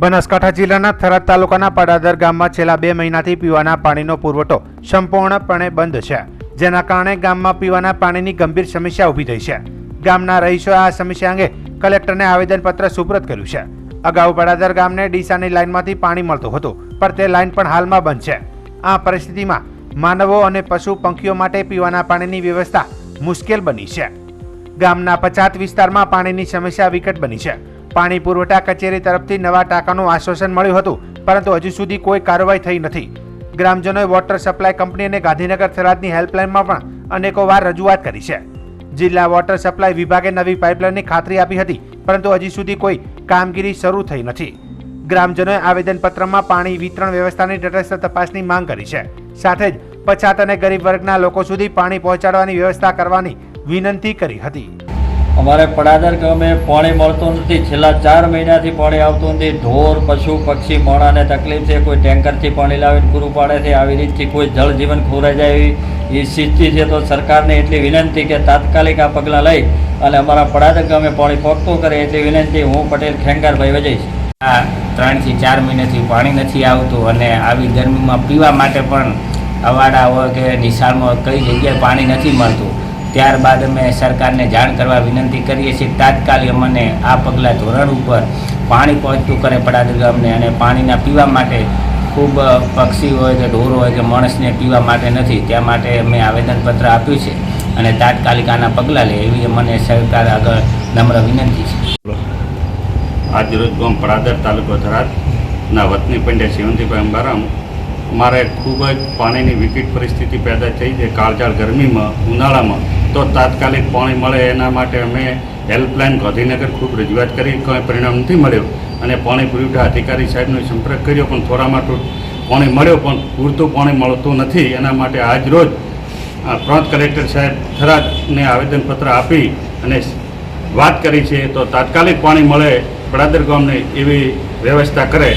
બનાસકાંઠા જિલ્લાના થરાદ તાલુકાના પડાદર ગામમાં છેલ્લા બે મહિનાથી પીવાના પાણીનો પુરવઠો સંપૂર્ણપણે બંધ છે, જેના કારણે ગામમાં પીવાના પાણીની ગંભીર સમસ્યા ઊભી થઈ છે. ગામના રહીશોએ આ સમસ્યા અંગે કલેક્ટરને આવેદનપત્ર સુપ્રત કર્યું છે. અગાઉ પડાદર ગામને ડીસાની લાઇનમાંથી પાણી મળતું હતું, પણ તે લાઇન પણ હાલમાં બંધ છે. આ પરિસ્થિતિમાં માનવો અને પશુ પંખીઓ માટે પીવાના પાણીની વ્યવસ્થા મુશ્કેલ બની છે. ગામના પછાત વિસ્તારમાં પાણીની સમસ્યા વિકટ બની છે. પાણી પુરવઠા કચેરી તરફથી નવા ટાંકાનું આશ્વાસન મળ્યું હતું, પરંતુ હજુ સુધી કોઈ કાર્યવાહી થઈ નથી. ગ્રામજનોએ વોટર સપ્લાય કંપની અને ગાંધીનગર થરાદની હેલ્પલાઇનમાં પણ અનેકો વાર રજૂઆત કરી છે. જિલ્લા વોટર સપ્લાય વિભાગે નવી પાઇપલાઇનની ખાતરી આપી હતી, પરંતુ હજી સુધી કોઈ કામગીરી શરૂ થઈ નથી. ગ્રામજનોએ આવેદનપત્રમાં પાણી વિતરણ વ્યવસ્થાની તટસ્થ તપાસની માંગ કરી છે. સાથે જ પછાત અને ગરીબ વર્ગના લોકો સુધી પાણી પહોંચાડવાની વ્યવસ્થા કરવાની વિનંતી કરી હતી. અમારે પડાદર ગામે પાણી મળતું નથી. છેલ્લા ચાર મહિનાથી પાણી આવતું નથી. ઢોર, પશુ, પક્ષી, મોણાને તકલીફ છે. કોઈ ટેન્કરથી પાણી લાવીને પૂરું પાડે છે. આવી રીતથી કોઈ જળ જીવન ખોરાઈ જાય એવી એ સ્થિતિ છે. તો સરકારને એટલી વિનંતી કે તાત્કાલિક આ પગલાં લઈ અને અમારા પડાદર ગામે પાણી પહોંચતું કરે એટલી વિનંતી. હું પટેલ ખેંગારભાઈ વજઈશ આ ત્રણથી ચાર મહિનાથી પાણી નથી આવતું અને આવી ગરમીમાં પીવા માટે પણ અવાડા હોય કે નિશાળમાં કઈ જગ્યાએ પાણી નથી મળતું. ત્યારબાદ અમે સરકારને જાણ કરવા વિનંતી કરીએ છીએ. તાત્કાલિક અમને આ પગલાં ધોરણ ઉપર પાણી પહોંચતું કરે પડાદર ગામને અને પાણીના પીવા માટે ખૂબ પક્ષી હોય કે ઢોર હોય કે માણસને પીવા માટે નથી, ત્યાં માટે અમે આવેદનપત્ર આપ્યું છે અને તાત્કાલિક આના પગલાં લે એવી મને સરકાર આગળ નમ્ર વિનંતી છે. આજ રોજ ગામ પડાદર તાલુકો ધરાતના વતની પંડ્યા શિવંતીભાઈ અંબારામ, મારે ખૂબ જ પાણીની વિકટ પરિસ્થિતિ પેદા થઈ છે. કાળજાળ ગરમીમાં, ઉનાળામાં તો તાત્કાલિક પાણી મળે એના માટે અમે હેલ્પલાઇન ગાંધીનગર ખૂબ રજૂઆત કરી, કંઈ પરિણામ નથી મળ્યું. અને પાણી પુરવઠા અધિકારી સાહેબનો સંપર્ક કર્યો, પણ થોડામાં થોડું પાણી મળ્યો, પણ પૂરતું પાણી મળતું નથી. એના માટે આજ રોજ પ્રાંત કલેક્ટર સાહેબ થરાદને આવેદનપત્ર આપી અને વાત કરી છે, તો તાત્કાલિક પાણી મળે પડાદર ગામને એવી વ્યવસ્થા કરે.